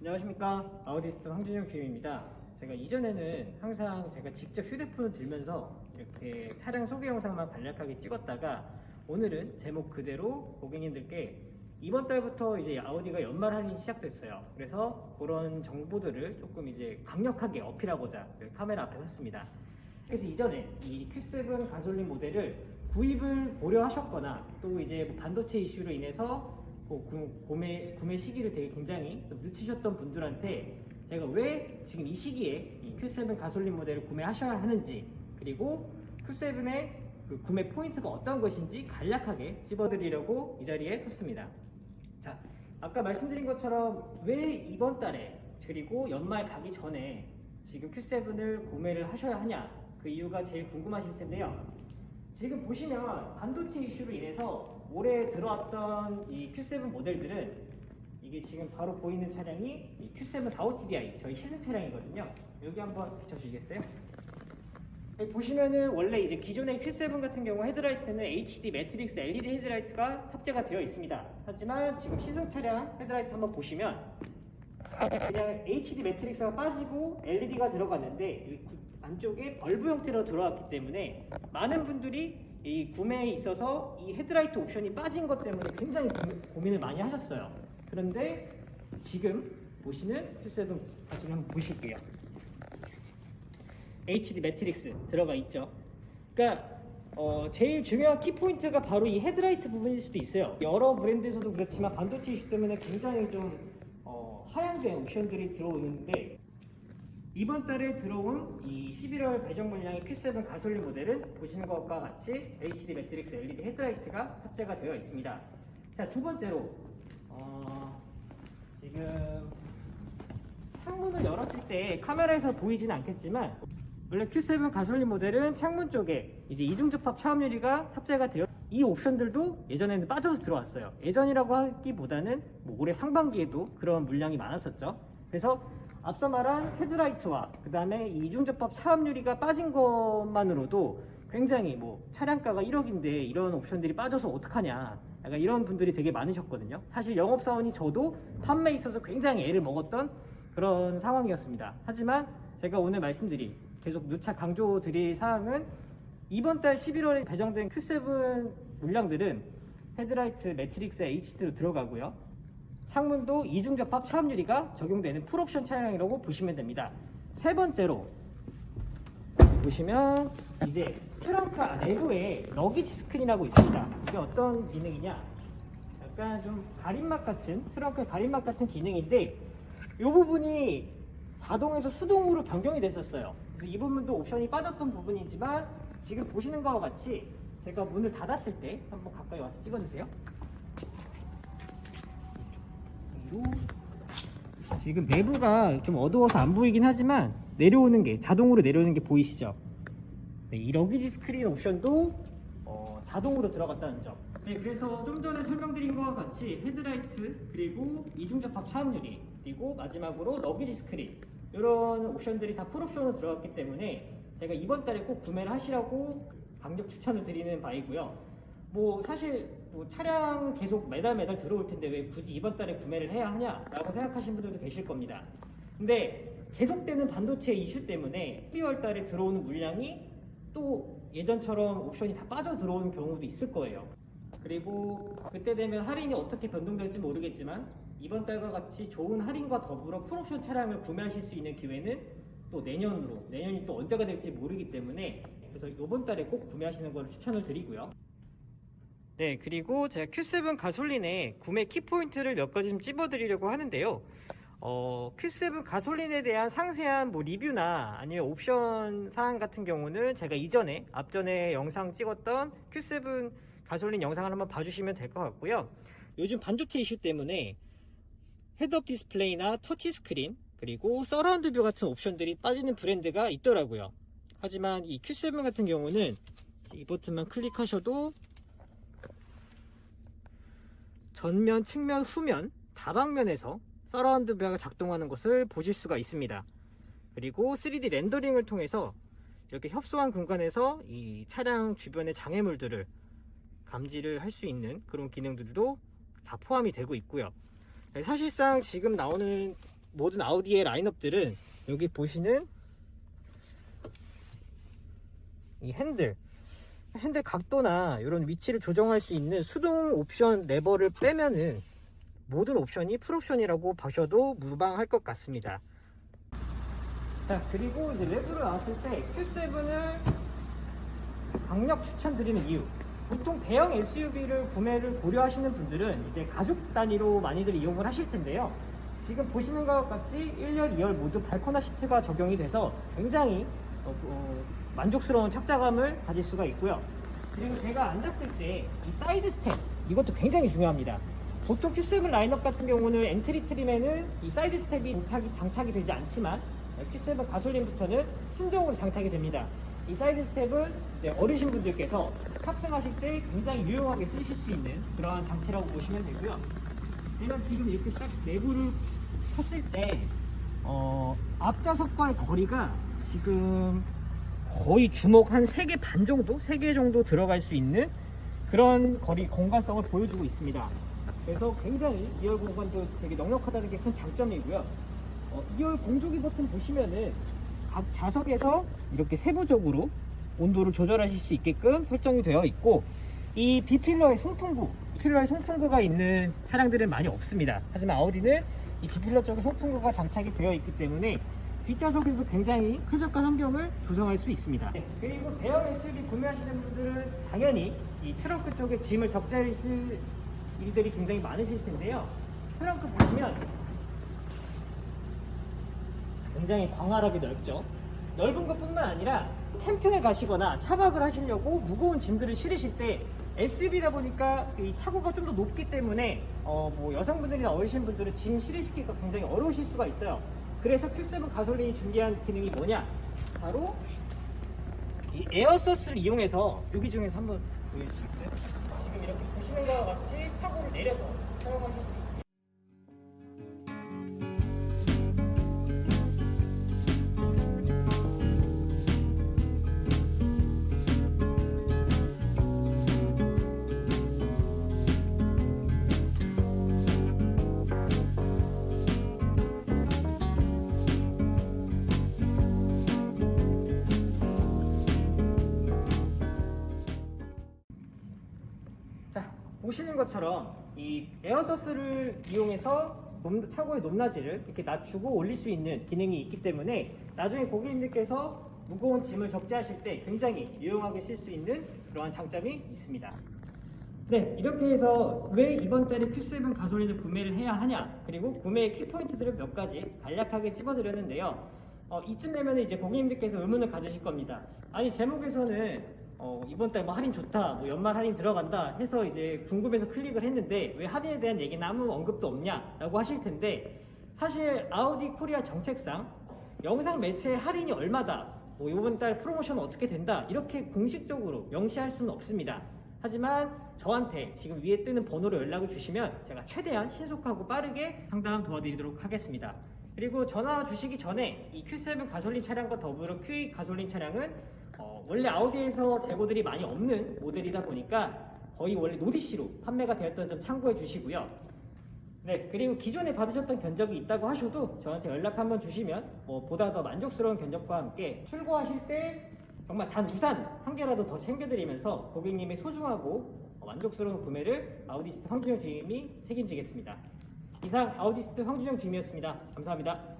안녕하십니까 아우디스트 황준영 GM입니다. 제가 이전에는 항상 제가 직접 휴대폰을 들면서 이렇게 차량 소개 영상만 간략하게 찍었다가 오늘은 제목 그대로 고객님들께 이번 달부터 이제 아우디가 연말 할인이 시작됐어요. 그래서 그런 정보들을 조금 이제 강력하게 어필하고자 카메라 앞에 섰습니다. 그래서 이전에 이 Q7 가솔린 모델을 구입을 고려하셨거나 또 이제 뭐 반도체 이슈로 인해서 그 구- 구매, 구매 시기를 되게 굉장히 좀 늦추셨던 분들한테 제가 왜 지금 이 시기에 이 Q7 가솔린 모델을 구매하셔야 하는지 그리고 Q7의 그 구매 포인트가 어떤 것인지 간략하게 찝어드리려고 이 자리에 섰습니다. 자, 아까 말씀드린 것처럼 왜 이번 달에 그리고 연말 가기 전에 지금 Q7을 구매를 하셔야 하냐 그 이유가 제일 궁금하실 텐데요. 지금 보시면 반도체 이슈로 인해서 올해 들어왔던 이 Q7 모델들은 이게 지금 바로 보이는 차량이 이 Q7 45TDI 저희 시승 차량이거든요. 여기 한번 비춰주시겠어요? 여기 보시면은 원래 이제 기존의 Q7 같은 경우 헤드라이트는 HD 매트릭스 LED 헤드라이트가 탑재가 되어 있습니다. 하지만 지금 시승 차량 헤드라이트 한번 보시면 그냥 HD 매트릭스가 빠지고 LED가 들어갔는데 안쪽에 벌브 형태로 들어왔기 때문에 많은 분들이 이 구매에 있어서 이 헤드라이트 옵션이 빠진 것 때문에 굉장히 고- 고민을 많이 하셨어요. 그런데 지금 보시는 Q7 다시 한번 보실게요. HD 매트릭스 들어가 있죠. 그러니까 어, 제일 중요한 키 포인트가 바로 이 헤드라이트 부분일 수도 있어요. 여러 브랜드에서도 그렇지만 반도체 이슈 때문에 굉장히 좀 어, 하향된 옵션들이 들어오는데 이번 달에 들어온 이 11월 배정 물량의 Q7 가솔린 모델은 보시는 것과 같이 HD 매트릭스 LED 헤드라이트가 탑재가 되어 있습니다. 자, 두 번째로 어, 지금 창문을 열었을 때 카메라에서 보이지는 않겠지만 원래 Q7 가솔린 모델은 창문 쪽에 이제 이중접합 차음 유리가 탑재가 되어 이 옵션들도 예전에는 빠져서 들어왔어요. 예전이라고 하기보다는 뭐 올해 상반기에도 그런 물량이 많았었죠. 그래서 앞서 말한 헤드라이트와 그 다음에 이중접합 차음 유리가 빠진 것만으로도 굉장히 뭐 차량가가 1억인데 이런 옵션들이 빠져서 어떡하냐 약간 이런 분들이 되게 많으셨거든요. 사실 영업사원이 저도 판매에 있어서 굉장히 애를 먹었던 그런 상황이었습니다. 하지만 제가 오늘 말씀드린 계속 누차 강조 드릴 사항은 이번 달 11월에 배정된 Q7 물량들은 헤드라이트 매트릭스 HD로 들어가고요. 창문도 이중접합 차음 유리가 적용되는 풀옵션 차량이라고 보시면 됩니다. 세 번째로 보시면 이제 트렁크 내부에 러기지 스크린이라고 있습니다. 이게 어떤 기능이냐? 약간 좀 가림막 같은 트렁크 가림막 같은 기능인데 이 부분이 자동에서 수동으로 변경이 됐었어요. 그래서 이 부분도 옵션이 빠졌던 부분이지만 지금 보시는 것과 같이 제가 문을 닫았을 때 한번 가까이 와서 찍어주세요. 지금 내부가 좀 어두워서 안 보이긴 하지만 내려오는 게 자동으로 내려오는 게 보이시죠? 네, 이 러기지 스크린 옵션도 어, 자동으로 들어갔다는 점. 네, 그래서 좀 전에 설명드린 것과 같이 헤드라이트 그리고 이중접합 차음유리 그리고 마지막으로 러기지 스크린 이런 옵션들이 다 풀옵션으로 들어갔기 때문에 제가 이번 달에 꼭 구매를 하시라고 강력 추천을 드리는 바이고요. 뭐 사실 뭐 차량 계속 매달 매달 들어올 텐데 왜 굳이 이번 달에 구매를 해야 하냐라고 생각하시는 분들도 계실 겁니다. 근데 계속되는 반도체 이슈 때문에 12월 달에 들어오는 물량이 또 예전처럼 옵션이 다 빠져 들어오는 경우도 있을 거예요. 그리고 그때 되면 할인이 어떻게 변동될지 모르겠지만 이번 달과 같이 좋은 할인과 더불어 풀옵션 차량을 구매하실 수 있는 기회는 또 내년으로 내년이 또 언제가 될지 모르기 때문에 그래서 이번 달에 꼭 구매하시는 걸 추천을 드리고요. 네, 그리고 제가 Q7 가솔린의 구매 키포인트를 몇 가지 좀 찝어드리려고 하는데요. 어, Q7 가솔린에 대한 상세한 뭐 리뷰나 아니면 옵션 사항 같은 경우는 제가 이전에 앞전에 영상 찍었던 Q7 가솔린 영상을 한번 봐주시면 될 것 같고요. 요즘 반도체 이슈 때문에 헤드업 디스플레이나 터치 스크린 그리고 서라운드 뷰 같은 옵션들이 빠지는 브랜드가 있더라고요. 하지만 이 Q7 같은 경우는 이 버튼만 클릭하셔도 전면, 측면, 후면 다방면에서 서라운드 뷰가 작동하는 것을 보실 수가 있습니다. 그리고 3D 렌더링을 통해서 이렇게 협소한 공간에서 이 차량 주변의 장애물들을 감지를 할 수 있는 그런 기능들도 다 포함이 되고 있고요. 사실상 지금 나오는 모든 아우디의 라인업들은 여기 보시는 이 핸들 핸들 각도나 이런 위치를 조정할 수 있는 수동 옵션 레버를 빼면은 모든 옵션이 풀옵션이라고 보셔도 무방할 것 같습니다. 자 그리고 이제 레브로 나왔을 때 Q7을 강력 추천드리는 이유 보통 대형 SUV를 구매를 고려하시는 분들은 이제 가족 단위로 많이들 이용을 하실 텐데요 지금 보시는 것과 같이 1열, 2열 모두 발코나 시트가 적용이 돼서 굉장히 어, 어, 만족스러운 착자감을 가질 수가 있고요 그리고 제가 앉았을 때 이 사이드 스텝 이것도 굉장히 중요합니다 보통 Q7 라인업 같은 경우는 엔트리 트림에는 이 사이드 스텝이 장착이, 장착이 되지 않지만 Q7 가솔린부터는 순정으로 장착이 됩니다. 이 사이드 스텝은 이제 어르신 분들께서 탑승하실 때 굉장히 유용하게 쓰실 수 있는 그러한 장치라고 보시면 되고요. 제가 지금 이렇게 딱 내부를 탔을 때 어, 앞좌석과의 거리가 지금 거의 주먹 한 3개 반 정도? 3개 정도 들어갈 수 있는 그런 거리 공간성을 보여주고 있습니다. 그래서 굉장히 2열 공간도 되게 넉넉하다는 게 큰 장점이고요. 어, 2열 공조기 버튼 보시면은 각 좌석에서 이렇게 세부적으로 온도를 조절하실 수 있게끔 설정이 되어 있고 이 B필러의 송풍구, B필러의 송풍구가 있는 차량들은 많이 없습니다. 하지만 아우디는 이 B필러 쪽에 송풍구가 장착이 되어 있기 때문에 뒷좌석에도 굉장히 쾌적한 환경을 조성할 수 있습니다. 네, 그리고 대형 SUV 구매하시는 분들은 당연히 이 트렁크 쪽에 짐을 적재하실 일들이 굉장히 많으실 텐데요. 트렁크 보시면 굉장히 광활하게 넓죠. 넓은 것뿐만 아니라 캠핑을 가시거나 차박을 하시려고 무거운 짐들을 실으실 때 SUV다 보니까 이 차고가 좀 더 높기 때문에 어, 뭐 여성분들이나 어르신분들은 짐 실으시기가 굉장히 어려우실 수가 있어요. 그래서 Q7 가솔린이 준비한 기능이 뭐냐? 바로 이 에어서스를 이용해서 여기 중에서 한번 보여주시겠어요? 지금 이렇게 보시는 것과 같이 차고를 내려서 사용하실 수 있습니 것처럼 이 에어서스를 이용해서 높- 차고의 높낮이를 이렇게 낮추고 올릴 수 있는 기능이 있기 때문에 나중에 고객님들께서 무거운 짐을 적재하실 때 굉장히 유용하게 쓸 수 있는 그러한 장점이 있습니다. 네, 이렇게 해서 왜 이번 달에 Q7 가솔린을 구매를 해야 하냐, 그리고 구매의 키포인트들을 몇 가지 간략하게 찝어드렸는데요. 어, 이쯤 되면 이제 고객님들께서 의문을 가지실 겁니다. 아니, 제목에서는 어, 이번 달 뭐 할인 좋다, 뭐 연말 할인 들어간다 해서 이제 궁금해서 클릭을 했는데 왜 할인에 대한 얘기는 아무 언급도 없냐라고 하실 텐데 사실 아우디 코리아 정책상 영상 매체 할인이 얼마다, 뭐 이번 달 프로모션 어떻게 된다 이렇게 공식적으로 명시할 수는 없습니다. 하지만 저한테 지금 위에 뜨는 번호로 연락을 주시면 제가 최대한 신속하고 빠르게 상담 도와드리도록 하겠습니다. 그리고 전화 주시기 전에 이 Q7 가솔린 차량과 더불어 Q8 가솔린 차량은 어, 원래 아우디에서 재고들이 많이 없는 모델이다 보니까 거의 원래 노디시로 판매가 되었던 점 참고해 주시고요. 네, 그리고 기존에 받으셨던 견적이 있다고 하셔도 저한테 연락 한번 주시면 뭐 보다 더 만족스러운 견적과 함께 출고하실 때 정말 단 우산 한 개라도 더 챙겨드리면서 고객님의 소중하고 만족스러운 구매를 아우디스트 황준영 주임이 책임지겠습니다. 이상 아우디스트 황준영 주임이었습니다. 감사합니다.